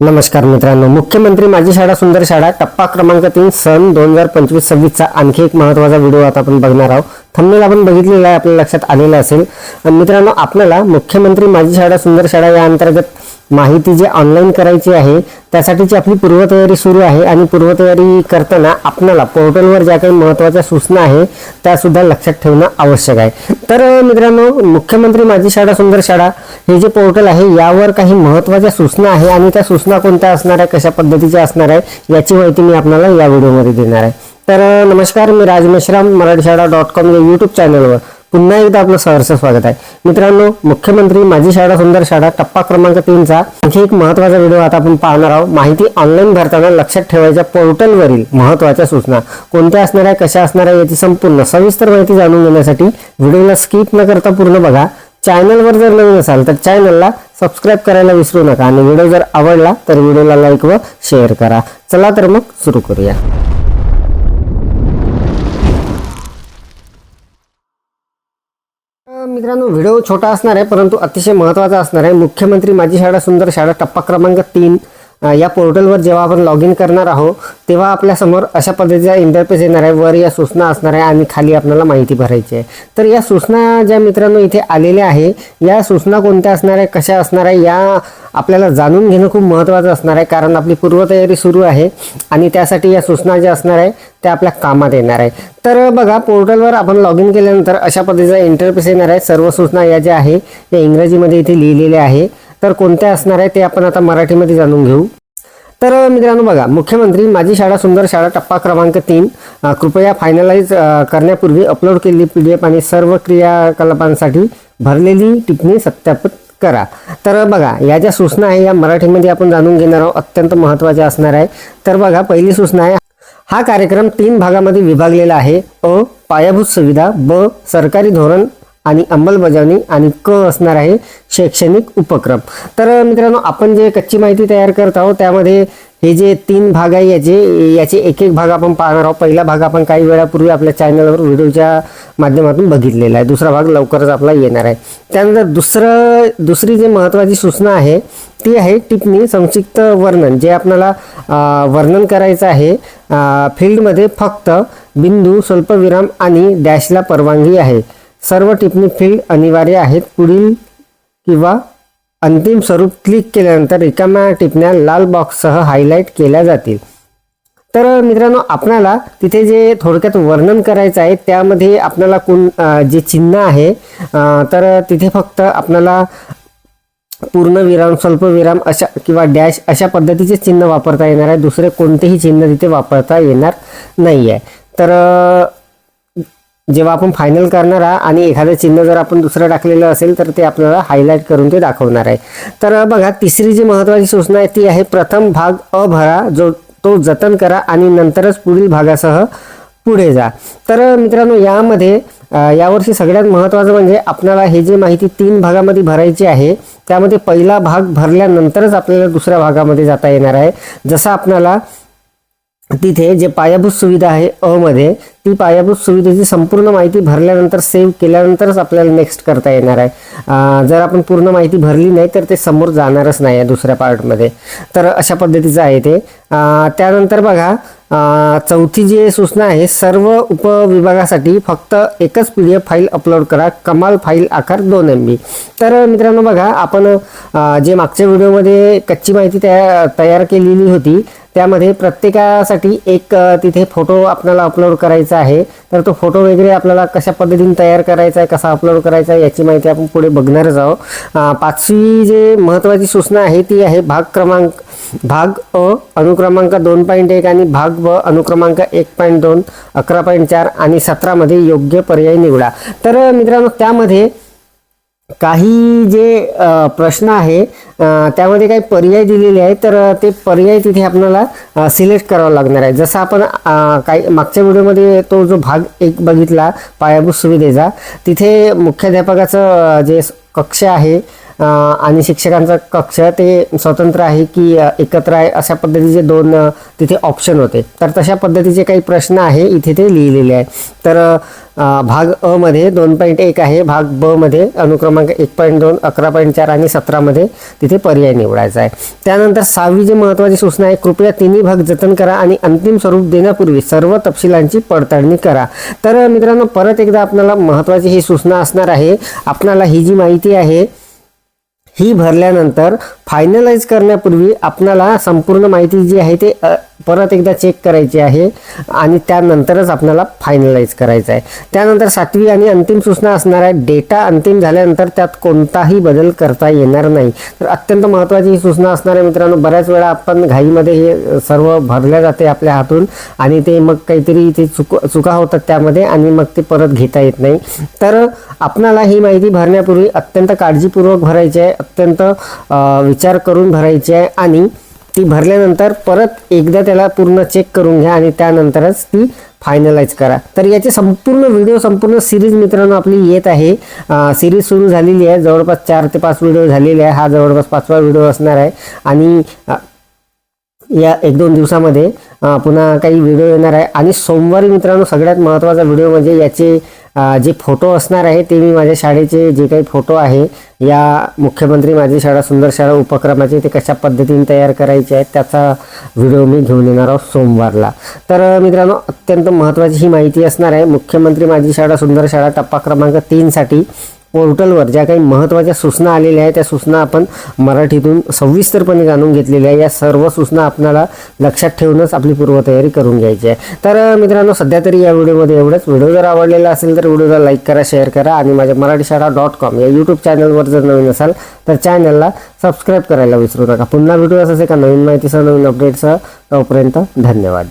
नमस्कार मित्रांनो मुख्यमंत्री माझी शाळा सुंदर शाळा टप्पा क्रमांक तीन सन दोन हजार पंचवीस सव्वीसचा आणखी एक महत्त्वाचा व्हिडिओ आता आपण बघणार आहोत. थंबनेल आपण बघितलेला आहे आपल्या लक्षात आलेला असेल. मित्रांनो आपल्याला मुख्यमंत्री माझी शाळा सुंदर शाळा या अंतर्गत माहिती जी ऑनलाईन करायची आहे त्यासाठीची आपली पूर्वतयारी सुरू आहे आणि पूर्वतयारी करताना आपणाला पोर्टलवर ज्या काही महत्त्वाच्या सूचना आहे त्यासुद्धा लक्षात ठेवणं आवश्यक आहे. तर मित्रांनो मुख्यमंत्री माझी शाळा सुंदर शाळा हे जे पोर्टल आहे यावर काही महत्त्वाच्या सूचना आहे आणि त्या सूचना कोणत्या असणार आहे कशा पद्धतीच्या असणार आहे याची माहिती मी आपल्याला या व्हिडिओमध्ये देणार आहे. तर नमस्कार मी राज मेश्राम मराठी शाळा डॉट कॉम या यूट्यूब चॅनलवर पुन्हा एकदा आपलं सहर्ष स्वागत आहे. मित्रांनो मुख्यमंत्री माझी शाळा सुंदर शाळा टप्पा क्रमांक तीनचा आणखी एक महत्त्वाचा व्हिडिओ आता आपण पाहणार आहोत. माहिती ऑनलाईन भरताना लक्षात ठेवायच्या पोर्टलवरील महत्त्वाच्या सूचना. कोणत्या असणार आहे कशा असणार आहे याची संपूर्ण सविस्तर माहिती जाणून घेण्यासाठी व्हिडिओला स्किप न करता पूर्ण बघा. चॅनलवर जर नवीन असाल तर चॅनलला सबस्क्राईब करायला विसरू नका. आणि व्हिडिओ जर आवडला तर व्हिडिओला लाईक व शेअर करा. चला तर मग सुरू करूया अ, मित्रांनो व्हिडिओ छोटा असणार आहे परंतु अतिशय महत्त्वाचा असणार आहे. मुख्यमंत्री माझी शाळा सुंदर शाळा टप्पा क्रमांक तीन या पोर्टलवर जेव्हा आपण लॉग इन करणार आहोत तेव्हा आपल्यासमोर अशा पद्धतीचा इंटरफेस येणार आहे. वर या सूचना असणार आहे आणि खाली आपल्याला माहिती भरायची आहे. तर या सूचना ज्या मित्रांनो इथे आलेल्या आहे या सूचना कोणत्या असणार आहे कशा असणार आहे या आपल्याला जाणून घेणं खूप महत्त्वाचं असणार आहे कारण आपली पूर्वतयारी सुरू आहे आणि त्यासाठी या सूचना ज्या असणार आहे त्या आपल्या कामात येणार आहे. तर बघा पोर्टलवर आपण लॉग इन केल्यानंतर अशा पद्धतीचा इंटरफेस येणार आहे. सर्व सूचना या ज्या आहे या इंग्रजीमध्ये इथे लिहिलेल्या आहे. तर कोणत्या असणार आहे ते आपण आता मराठीमध्ये जाणून घेऊ. तर मित्रांनो बघा मुख्यमंत्री माझी शाळा सुंदर शाळा टप्पा क्रमांक तीन. कृपया फायनलाइज करण्यापूर्वी अपलोड केलेली पी डी एफ आणि सर्व क्रियाकलापांसाठी भरलेली टिप्पणी सत्यापित करा. तर बघा या ज्या सूचना आहे या मराठीमध्ये आपण जाणून घेणार आहोत अत्यंत महत्त्वाच्या असणार आहे. तर बघा पहिली सूचना आहे हा कार्यक्रम तीन भागामध्ये विभागलेला आहे. अ पायाभूत सुविधा ब सरकारी धोरण आणि अंमलबजावणी आणि क असणार आहे शैक्षणिक उपक्रम. तर मित्रांनो आपण जे कच्ची माहिती तयार करत आहोत त्यामध्ये हे जे तीन भाग आहे याचे याचे एक एक भाग आपण पाहणार आहोत. पहिला भाग आपण काही वेळापूर्वी आपल्या चॅनलवर व्हिडिओच्या माध्यमातून बघितलेला आहे. दुसरा भाग लवकरच आपला येणार आहे. त्यानंतर दुसरं दुसरी जी महत्त्वाची सूचना आहे ती आहे टिपणी संक्षिप्त वर्णन जे आपल्याला वर्णन करायचं आहे. फील्डमध्ये फक्त बिंदू स्वल्पविराम आणि डॅशला परवानगी आहे. सर्व टिप्पणी फील्ड अनिवार्य आहेत. पुढील किंवा अंतिम स्वरूप क्लिक केल्यानंतर रिकाम्या टिपण्या लाल बॉक्ससह हायलाईट केल्या जातील. तर मित्रांनो आपणाला तिथे जे थोडक्यात वर्णन करायचं आहे त्यामध्ये आपल्याला कोण जे चिन्ह आहे तर तिथे फक्त आपल्याला पूर्ण विराम स्वल्प विराम अशा किंवा डॅश अशा पद्धतीचे चिन्ह वापरता येणार आहे. दुसरे कोणतेही चिन्ह तिथे वापरता येणार नाही आहे तर जेव्हा आपण फायनल करणार आहात आणि एखादं चिन्ह जर आपण दुसरं टाकलेलं असेल तर ते आपल्याला हायलाईट करून ते दाखवणार आहे. तर बघा तिसरी जी महत्त्वाची सूचना आहे ती आहे प्रथम भाग अ भरा जो तो जतन करा आणि नंतरच पुढील भागासह पुढे जा. तर मित्रांनो यामध्ये यावर्षी सगळ्यात महत्त्वाचं म्हणजे आपल्याला हे जी माहिती तीन भागामध्ये भरायची आहे त्यामध्ये पहिला भाग भरल्यानंतरच आपल्याला दुसऱ्या भागामध्ये जाता येणार आहे. जसं आपल्याला तिथे जे पायाभूत सुविधा आहे अ मध्ये ती पायाभूत सुविधेची संपूर्ण माहिती भरल्यानंतर सेव्ह केल्यानंतरच आपल्याला नेक्स्ट करता येणार आहे. जर आपण पूर्ण माहिती भरली नाही तर ते समोर जाणारच नाही आहे दुसऱ्या पार्टमध्ये तर अशा पद्धतीचं आहे ते. त्यानंतर बघा चौथी जी सूचना आहे सर्व उपविभागासाठी फक्त एकच P D F file upload करा. कमाल फाईल आकार दोन एम बी तर मित्रांनो बघा आपण जे मागच्या व्हिडिओमध्ये कच्ची माहिती तया तयार केलेली होती त्यामध्ये प्रत्येकासाठी एक तिथे फोटो आपल्याला अपलोड करायचा आहे. तर तो फोटो वगैरे आपल्याला कशा पद्धतीने तयार करायचा आहे कसा अपलोड करायचा आहे याची माहिती आपण पुढे बघणारच आहोत. पाचवी जे महत्त्वाची सूचना आहे ती आहे भाग क्रमांक भाग अ अनुक्रमांक दोन पॉईंट एक आणि भाग ब अनुक्रमांक एक पॉईंट दोन अकरा पॉईंट चार आणि सतरामध्ये योग्य पर्याय निवडा. तर मित्रांनो त्यामध्ये काही जे प्रश्न आहे त्यामध्ये काही पर्याय दिलेले आहेत तर ते पर्याय तिथे आपल्याला सिलेक्ट करावा लागणार आहे. जसं आपण काही मागच्या व्हिडिओमध्ये तो जो भाग एक बघितला पायाभूत सुविधेचा तिथे मुख्याध्यापकाचं जे कक्ष आहे आणि शिक्षकांचा कक्ष ते स्वतंत्र आहे की एकत्र आहे अशा पद्धतीचे दोन तिथे ऑप्शन होते. तर तशा पद्धतीचे काही प्रश्न आहे इथे ते लिहिलेले आहे तर भाग अ मध्ये दोन पॉईंट एक आहे भाग ब मध्ये अनुक्रमांक एक पॉईंट दोन अकरा पॉईंट चार आणि सतरामध्ये तिथे पर्याय निवडायचा आहे. त्यानंतर सहावी जी महत्त्वाची सूचना आहे कृपया तिन्ही भाग जतन करा आणि अंतिम स्वरूप देण्यापूर्वी सर्व तपशिलांची पडताळणी करा. तर मित्रांनो परत एकदा आपल्याला महत्त्वाची ही सूचना असणार आहे. आपणाला ही जी माहिती आहे ही भरल्यानंतर फायनलाइज करण्यापूर्वी आपणाला संपूर्ण माहिती जी आहे ते परत एकदा चेक करायची आहे आणि त्यानंतरच आपल्याला फायनलाइज करायचं आहे. त्यानंतर सातवी आणि अंतिम सूचना असणार आहे. डेटा अंतिम झाल्यानंतर त्यात कोणताही बदल करता येणार नाही. तर अत्यंत महत्त्वाची ही सूचना असणार आहे मित्रांनो. बऱ्याच वेळा आपण घाईमध्ये हे सर्व भरल्या जाते आपल्या हातून आणि ते मग काहीतरी ते चुक चुका होतात त्यामध्ये आणि मग ते परत घेता येत नाही. तर आपणाला ही माहिती भरण्यापूर्वी अत्यंत काळजीपूर्वक भरायची आहे. अत्यंत विचार करून भरायची आहे आणि ती भरल्यानंतर परत एकदा त्याला पूर्ण चेक करून घ्या आणि त्यानंतरच ती फायनलाइज करा. तर याचे संपूर्ण व्हिडिओ संपूर्ण सिरीज मित्रांनो आपली येत आहे. सिरीज सुरू झालेली आहे. जवळपास चार ते पाच व्हिडिओ झालेले आहे. हा जवळपास पाचवा व्हिडिओ असणार आहे. आणि या एक दोन दिवसामध्ये पुन्हा काही व्हिडिओ येणार आहे. आणि सोमवारी मित्रांनो सगळ्यात महत्त्वाचा व्हिडिओ म्हणजे याचे जे फोटो असणार आहे ते मी माझ्या शाळेचे जे काही फोटो आहे या मुख्यमंत्री माझी शाळा सुंदर शाळा उपक्रमाचे ते कशा पद्धतीने तयार करायचे आहेत त्याचा व्हिडिओ मी घेऊन येणार आहोत सोमवारला. तर मित्रांनो अत्यंत महत्त्वाची ही माहिती असणार आहे मुख्यमंत्री माझी शाळा सुंदर शाळा टप्पा क्रमांक तीनसाठी पोर्टलवर ज्या काही महत्त्वाच्या सूचना आलेल्या आहेत त्या सूचना आपण मराठीतून सविस्तरपणे जाणून घेतलेल्या आहे या सर्व सूचना आपल्याला लक्षात ठेवूनच आपली पूर्वतयारी करून घ्यायची आहे. तर मित्रांनो सध्या तरी या व्हिडिओमध्ये एवढंच. व्हिडिओ जर आवडलेला असेल तर व्हिडिओला लाईक करा शेअर करा आणि माझ्या मराठी शाळा डॉट कॉम या यूट्यूब चॅनलवर जर नवीन असाल तर चॅनलला सबस्क्राईब करायला विसरू नका. पुन्हा व्हिडिओ असं एका नवीन माहितीसह नवीन अपडेटसह. तोपर्यंत धन्यवाद.